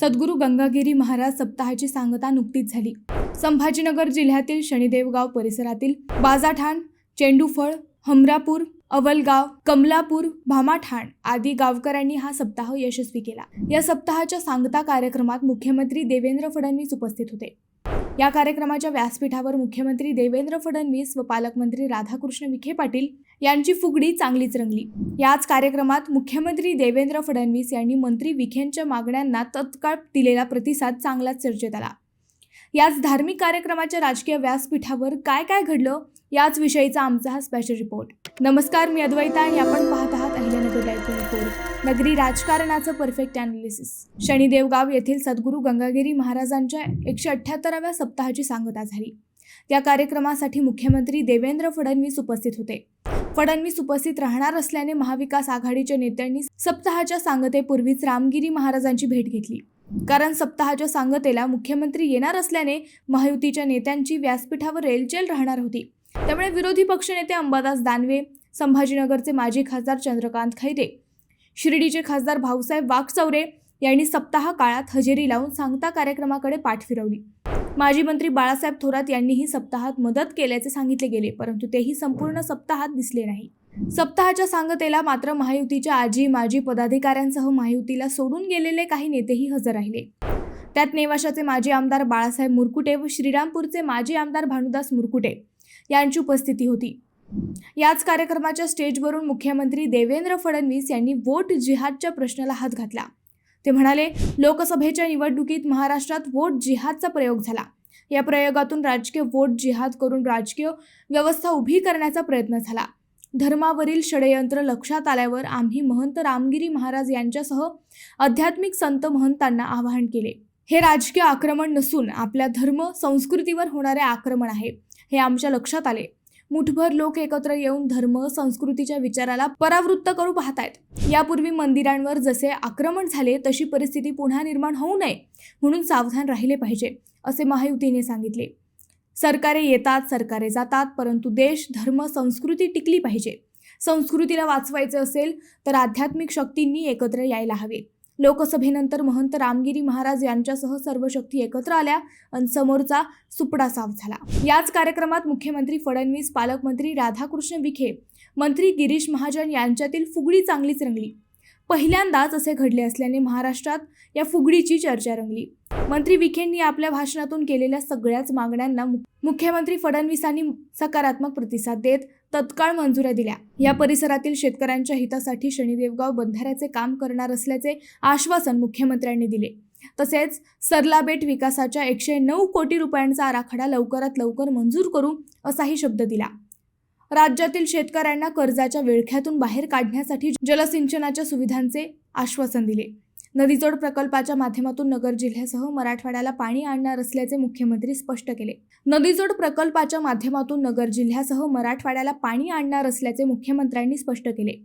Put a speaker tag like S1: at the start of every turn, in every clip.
S1: सद्गुरू गंगागिरी महाराज सप्ताहाची सांगता नुकतीच झाली. संभाजीनगर जिल्ह्यातील शनिदेवगाव परिसरातील बाजाठाण चेंडूफळ हमरापूर अवलगाव कमलापूर भामाठाण आदी गावकऱ्यांनी हा सप्ताह यशस्वी केला. या सप्ताहाच्या सांगता कार्यक्रमात मुख्यमंत्री देवेंद्र फडणवीस उपस्थित होते. या कार्यक्रमाच्या व्यासपीठावर मुख्यमंत्री देवेंद्र फडणवीस व पालकमंत्री राधाकृष्ण विखे पाटील यांची फुगडी चांगलीच रंगली. याच कार्यक्रमात मुख्यमंत्री देवेंद्र फडणवीस यांनी मंत्री विखेंच्या मागण्यांना तत्काळ दिलेला प्रतिसाद चांगलाच चर्चेत आला. याच धार्मिक कार्यक्रमाच्या राजकीय व्यासपीठावर काय काय घडलं याच विषयीचा आमचा हा स्पेशल रिपोर्ट नमस्कार मी अद्वैता. आणि आपण पाहत आहात अहिल्यानगर लाईव्ह रिपोर्ट नगरी राजकारणाचं परफेक्ट अनालिसिस शनिदेवगाव येथील सद्गुरू गंगागिरी महाराजांच्या एकशे अठ्ठ्याहत्तराव्या सप्ताहाची सांगता झाली. या कार्यक्रमासाठी मुख्यमंत्री देवेंद्र फडणवीस उपस्थित होते. फडणवीस उपस्थित राहणार असल्याने महाविकास आघाडीच्या नेत्यांनी सप्ताहाच्या सांगतेपूर्वीच रामगिरी महाराजांची भेट घेतली. कारण सप्ताहाच्या सांगतेला मुख्यमंत्री येणार असल्याने महायुतीच्या नेत्यांची व्यासपीठावर रेलचेल राहणार होती. त्यामुळे विरोधी पक्षनेते अंबादास दानवे संभाजीनगरचे माजी खासदार चंद्रकांत खैरे शिर्डीचे खासदार भाऊसाहेब वाघचौरे यांनी सप्ताह काळात हजेरी लावून सांगता कार्यक्रमाकडे पाठ फिरवली. माजी मंत्री बाळासाहेब थोरात यांनीही सप्ताहात मदत केल्याचे सांगितले गेले परंतु तेही संपूर्ण सप्ताहात दिसले नाही. सप्ताहाच्या सांगतेला मात्र महायुतीच्या आजी माजी पदाधिकाऱ्यांसह महायुतीला सोडून गेलेले काही नेतेही हजर राहिले. त्यात नेवाशाचे माजी आमदार बाळासाहेब मुरकुटे व श्रीरामपूरचे माजी आमदार भानुदास मुरकुटे यांची उपस्थिती होती. याच कार्यक्रमाच्या स्टेजवरून मुख्यमंत्री देवेंद्र फडणवीस यांनी वोट जिहादच्या प्रश्नाला हात घातला. ते म्हणाले लोकसभेच्या निवडणुकीत महाराष्ट्रात वोट जिहादचा प्रयोग झाला. या प्रयोगातून राजकीय वोट जिहाद करून राजकीय व्यवस्था उभी करण्याचा प्रयत्न झाला. धर्मावरील षडयंत्र लक्षात आल्यावर आम्ही महंत रामगिरी महाराज यांच्यासह आध्यात्मिक संत महंतांना आवाहन केले. हे राजकीय आक्रमण नसून आपल्या धर्म संस्कृतीवर होणारे आक्रमण आहे हे आमच्या लक्षात आले. मुठभर लोक एकत्र येऊन धर्म संस्कृतीच्या विचाराला परावृत्त करू पाहतायत. यापूर्वी मंदिरांवर जसे आक्रमण झाले तशी परिस्थिती पुन्हा निर्माण होऊ नये म्हणून सावधान राहिले पाहिजे असे महायुतीने सांगितले. सरकारे येतात सरकारे जातात परंतु देश धर्म संस्कृती टिकली पाहिजे. संस्कृतीला वाचवायचे असेल तर आध्यात्मिक शक्तींनी एकत्र यायला हवे. लोकसभेनंतर महंत रामगिरी महाराज यांच्यासह सर्व शक्ती एकत्र आल्या आणि समोरचा सुपडा साफ झाला. याच कार्यक्रमात मुख्यमंत्री फडणवीस पालकमंत्री राधाकृष्ण विखे मंत्री गिरीश महाजन यांच्यातील फुगडी चांगलीच रंगली. पहिल्यांदाच असे घडले असल्याने महाराष्ट्रात या फुगडीची चर्चा रंगली. मंत्री विखेंनी आपल्या भाषणातून केलेल्या सगळ्याच मागण्यांना मु- मुख्यमंत्री फडणवीसांनी सकारात्मक प्रतिसाद देत तत्काळ मंजुऱ्या दिल्या. या परिसरातील शेतकऱ्यांच्या हितासाठी शनिदेवगाव बंधाऱ्याचे काम करणार असल्याचे आश्वासन मुख्यमंत्र्यांनी दिले. तसेच सरलाबेट विकासाच्या एकशे नऊ कोटी रुपयांचा आराखडा लवकरात लवकर मंजूर करू असाही शब्द दिला. राज्यातील शेतकऱ्यांना कर्जाच्या विळख्यातून बाहेर काढण्यासाठी जलसिंचनाच्या सुविधांचे आश्वासन दिले. नदीजोड प्रकल्पाच्या माध्यमातून नगर जिल्ह्यासह मराठवाड्याला पाणी आणणार असल्याचे मुख्यमंत्री स्पष्ट केले. नदीजोड प्रकल्पाच्या माध्यमातून नगर जिल्ह्यासह मराठवाड्याला पाणी आणणार असल्याचे मुख्यमंत्र्यांनी स्पष्ट केले.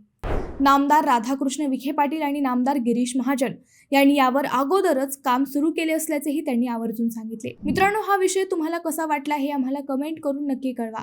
S1: नामदार राधाकृष्ण विखे पाटील आणि नामदार गिरीश महाजन यांनी यावर अगोदरच काम सुरू केले असल्याचेही त्यांनी आवर्जून सांगितले. मित्रांनो हा विषय तुम्हाला कसा वाटला हे आम्हाला कमेंट करून नक्की कळवा.